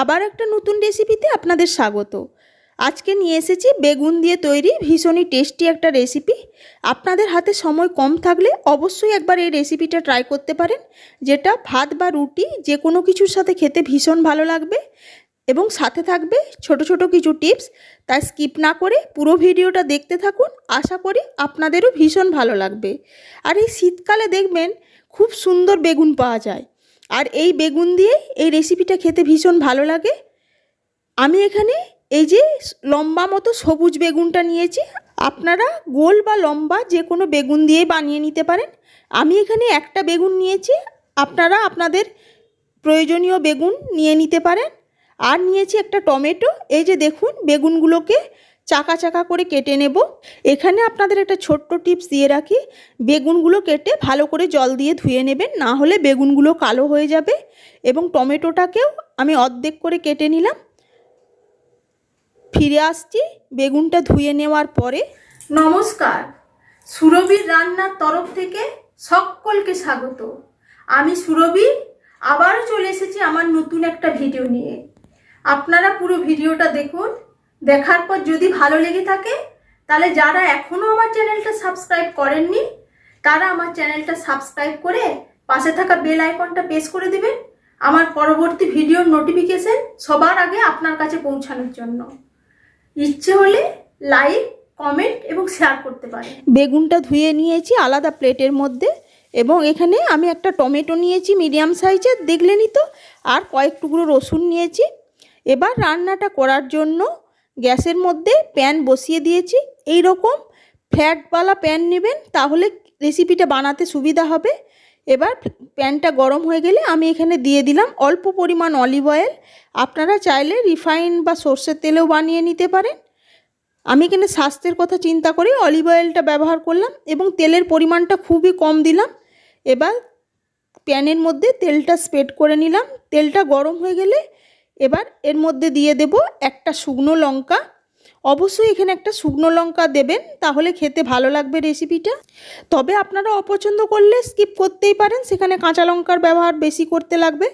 আবার একটা নতুন রেসিপিতে আপনাদের স্বাগত। আজকে নিয়ে এসেছি বেগুন দিয়ে তৈরি ভীষণই টেস্টি একটা রেসিপি আপনাদের হাতে সময় কম থাকলে অবশ্যই একবার এই রেসিপিটা ট্রাই করতে পারেন, যেটা ভাত বা রুটি যে কোনো কিছুর সাথে খেতে ভীষণ ভালো লাগবে এবং সাথে থাকবে ছোট ছোট কিছু টিপস তাই স্কিপ না করে পুরো ভিডিওটা দেখতে থাকুন, আশা করি আপনাদেরও ভীষণ ভালো লাগবে। আর এই শীতকালে দেখবেন খুব সুন্দর বেগুন পাওয়া যায়। আর এই বেগুন দিয়ে এই রেসিপিটা খেতে ভীষণ ভালো লাগে। আমি এখানে এই যে লম্বা মতো সবুজ বেগুনটা নিয়েছি। আপনারা গোল বা লম্বা যে কোনো বেগুন দিয়ে বানিয়ে নিতে পারেন। আমি এখানে একটা বেগুন নিয়েছি। আপনারা আপনাদের প্রয়োজনীয় বেগুন নিয়ে নিতে পারেন। আর নিয়েছি একটা টমেটো। এই যে দেখুন, বেগুনগুলোকে চাকা চাকা করে কেটে নেব। এখানে আপনাদের একটা ছোট্ট টিপস দিয়ে রাখি, বেগুনগুলো কেটে ভালো করে জল দিয়ে ধুয়ে নেবেন, না হলে বেগুনগুলো কালো হয়ে যাবে এবং টমেটোটাকেও আমি অর্ধেক করে কেটে নিলাম। ফিরে আসছি বেগুনটা ধুয়ে নেওয়ার পরে। নমস্কার, সুরভির রান্নার তরফ থেকে সকলকে স্বাগত। আমি সুরভি, আবারও চলে এসেছি আমার নতুন একটা ভিডিও নিয়ে। আপনারা পুরো ভিডিওটা দেখুন দেখার পর যদি ভালো লেগে থাকে, তাহলে যারা এখনও আমার চ্যানেলটা সাবস্ক্রাইব করেননি, তারা আমার চ্যানেলটা সাবস্ক্রাইব করে পাশে থাকা বেল আইকনটা প্রেস করে দিবেন আমার পরবর্তী ভিডিওর নোটিফিকেশন সবার আগে আপনার কাছে পৌঁছানোর জন্য। ইচ্ছে হলে লাইক, কমেন্ট এবং শেয়ার করতে পারেন। বেগুনটা ধুয়ে নিয়েছি আলাদা প্লেটের মধ্যে এবং এখানে আমি একটা টমেটো নিয়েছি মিডিয়াম সাইজের, দেখলেনই তো, আর কয়েক টুকরো রসুন নিয়েছি। এবার রান্নাটা করার জন্য গ্যাসের মধ্যে প্যান বসিয়ে দিয়েছি। এই রকম ফ্যাটওয়ালা প্যান নেবেন, তাহলে রেসিপিটা বানাতে সুবিধা হবে। এবার প্যানটা গরম হয়ে গেলে আমি এখানে দিয়ে দিলাম অল্প পরিমাণ অলিভ অয়েল। আপনারা চাইলে রিফাইন বা সর্ষের তেলেও বানিয়ে নিতে পারেন। আমি এখানে স্বাস্থ্যের কথা চিন্তা করে অলিভ অয়েলটা ব্যবহার করলাম এবং তেলের পরিমাণটা খুবই কম দিলাম। এবার প্যানের মধ্যে তেলটা স্প্রেড করে নিলাম। তেলটা গরম হয়ে গেলে এবার এর মধ্যে দিয়ে দেব একটা শুকনো লঙ্কা। অবশ্যই এখানে একটা শুকনো লঙ্কা দেবেন, তাহলে খেতে ভালো লাগবে রেসিপিটা তবে আপনারা অপছন্দ করলে স্কিপ করতেই পারেন, সেখানে কাঁচা লঙ্কার ব্যবহার বেশি করতে লাগবে।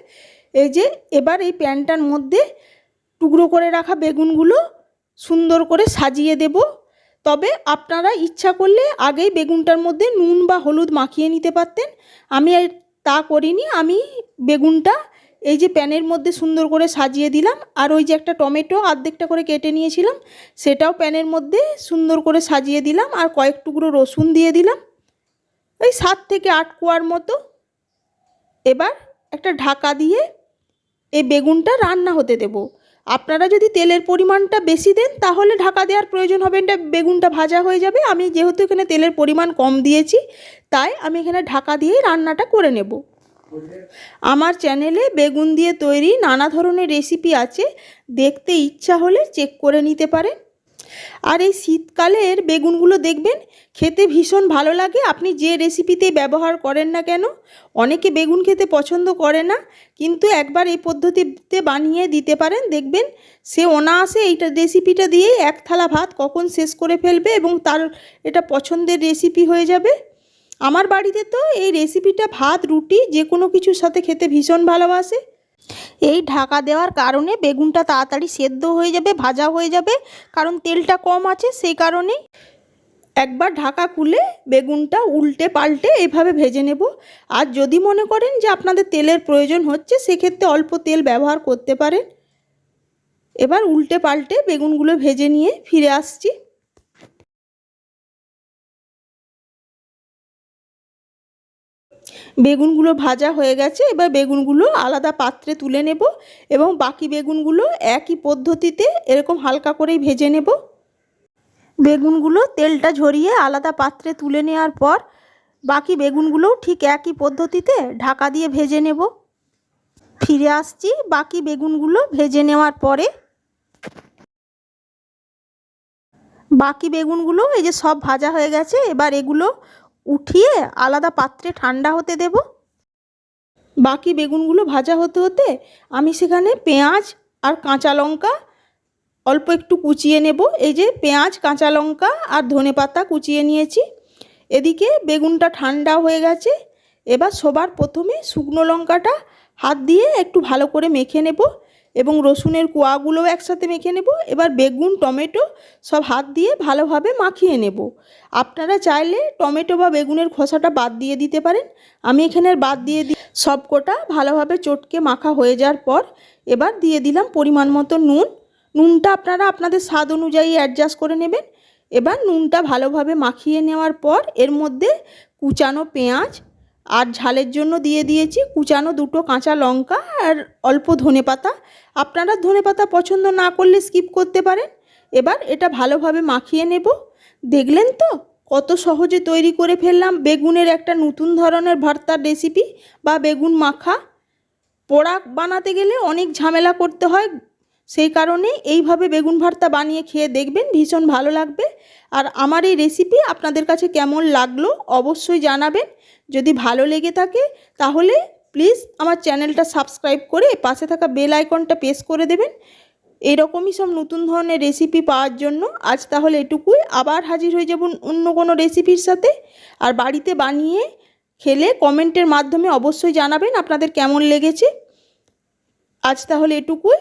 এই যে, এবার এই প্যানটার মধ্যে টুকরো করে রাখা বেগুনগুলো সুন্দর করে সাজিয়ে দেব। তবে আপনারা ইচ্ছা করলে আগেই বেগুনটার মধ্যে নুন বা হলুদ মাখিয়ে নিতে পারতেন। আমি তা করিনি, আমি বেগুনটা এই যে প্যানের মধ্যে সুন্দর করে সাজিয়ে দিলাম, আর ওই যে একটা টমেটো আর্ধেকটা করে কেটে নিয়েছিলাম, সেটাও প্যানের মধ্যে সুন্দর করে সাজিয়ে দিলাম, আর কয়েক টুকরো রসুন দিয়ে দিলাম ওই সাত থেকে আট কোয়ার মতো। এবার একটা ঢাকা দিয়ে এই বেগুনটা রান্না হতে দেব। আপনারা যদি তেলের পরিমাণটা বেশি দেন, তাহলে ঢাকা দেওয়ার প্রয়োজন হবে এটা বেগুনটা ভাজা হয়ে যাবে। আমি যেহেতু এখানে তেলের পরিমাণ কম দিয়েছি, তাই আমি এখানে ঢাকা দিয়েই রান্নাটা করে নেব। আমার চ্যানেলে বেগুন দিয়ে তৈরি নানা ধরনের রেসিপি আছে, দেখতে ইচ্ছা হলে চেক করে নিতে পারেন। আর এই শীতকালের বেগুনগুলো দেখবেন, খেতে ভীষণ ভালো লাগে, আপনি যে রেসিপিতে ব্যবহার করেন না কেন, অনেকে বেগুন খেতে পছন্দ করে না, কিন্তু একবার এই পদ্ধতিতে বানিয়ে দিতে পারেন, দেখবেন সে অনায়াসে এইটা রেসিপিটা দিয়ে এক থালা ভাত কখন শেষ করে ফেলবে এবং তার এটা পছন্দের রেসিপি হয়ে যাবে। আমার বাড়িতে তো এই রেসিপিটা ভাত, রুটি, যে কোনো কিছুর সাথে খেতে ভীষণ ভালোবাসে। এই ঢাকা দেওয়ার কারণে বেগুনটা তাড়াতাড়ি সেদ্ধ হয়ে যাবে, ভাজা হয়ে যাবে, কারণ তেলটা কম আছে সেই কারণেই। একবার ঢাকা খুলে বেগুনটা উল্টে পাল্টে এভাবে ভেজে নেব। আর যদি মনে করেন যে আপনাদের তেলের প্রয়োজন হচ্ছে, সেক্ষেত্রে অল্প তেল ব্যবহার করতে পারেন। এবার উল্টে পাল্টে বেগুনগুলো ভেজে নিয়ে ফিরে আসছি। বেগুনগুলো ভাজা হয়ে গেছে, এবার বেগুনগুলো আলাদা পাত্রে তুলে নেব এবং বাকি বেগুনগুলো একই পদ্ধতিতে এরকম হালকা করেই ভেজে নেব। বেগুনগুলো তেলটা ঝরিয়ে আলাদা পাত্রে তুলে নেওয়ার পর বাকি বেগুনগুলোও ঠিক একই পদ্ধতিতে ঢাকা দিয়ে ভেজে নেব। ফিরে আসছি বাকি বেগুনগুলো ভেজে নেওয়ার পরে। বাকি বেগুনগুলো এই যে সব ভাজা হয়ে গেছে, এবার এগুলো উঠিয়ে আলাদা পাত্রে ঠান্ডা হতে দেব। বাকি বেগুনগুলো ভাজা হতে হতে আমি সেখানে পেঁয়াজ আর কাঁচা লঙ্কা অল্প একটু কুচিয়ে নেব। এই যে পেঁয়াজ, কাঁচা লঙ্কা আর ধনে পাতা কুচিয়ে নিয়েছি। এদিকে বেগুনটা ঠান্ডা হয়ে গেছে। এবার সবার প্রথমে শুকনো লঙ্কাটা হাত দিয়ে একটু ভালো করে মেখে নেব। এবং রসুনের কোয়াগুলোও একসাথে মেখে নেব। এবার বেগুন, টমেটো সব হাত দিয়ে ভালোভাবে মাখিয়ে নেব। আপনারা চাইলে টমেটো বা বেগুনের খোসাটা বাদ দিয়ে দিতে পারেন। আমি এখানে বাদ দিয়ে দিই সব কটা ভালোভাবে চটকে মাখা হয়ে যাওয়ার পর এবার দিয়ে দিলাম পরিমাণ মতো নুন। নুনটা আপনারা আপনাদের স্বাদ অনুযায়ী অ্যাডজাস্ট করে নেবেন। এবার নুনটা ভালোভাবে মাখিয়ে নেওয়ার পর এর মধ্যে কুচানো পেঁয়াজ আর ঝালের জন্য দিয়ে দিয়েছি কুচানো দুটো কাঁচা লঙ্কা আর অল্প ধনে পাতা। আপনারা ধনে পাতা পছন্দ না করলে স্কিপ করতে পারেন। এবার এটা ভালোভাবে মাখিয়ে নেব। দেখলেন তো কত সহজে তৈরি করে ফেললাম বেগুনের একটা নতুন ধরনের ভর্তার রেসিপি বা বেগুন মাখা। পোড়া বানাতে গেলে অনেক ঝামেলা করতে হয়। সেই কারণে এইভাবে বেগুন ভর্তা বানিয়ে খেয়ে দেখবেন ভীষণ ভালো লাগবে। আর আমার এই রেসিপি আপনাদের কাছে কেমন লাগল অবশ্যই জানাবেন। যদি ভালো লেগে থাকে তাহলে প্লিজ আমার চ্যানেলটা সাবস্ক্রাইব করে পাশে থাকা বেল আইকনটা প্রেস করে দেবেন। এরকমই সব নতুন ধরনের রেসিপি পাওয়ার জন্য আজ তাহলে এটুকুই। আবার হাজির হয়ে যাব অন্য কোনো রেসিপির সাথে। আর বাড়িতে বানিয়ে খেলে কমেন্টের মাধ্যমে অবশ্যই জানাবেন আপনাদের কেমন লেগেছে। আজ তাহলে এটুকুই।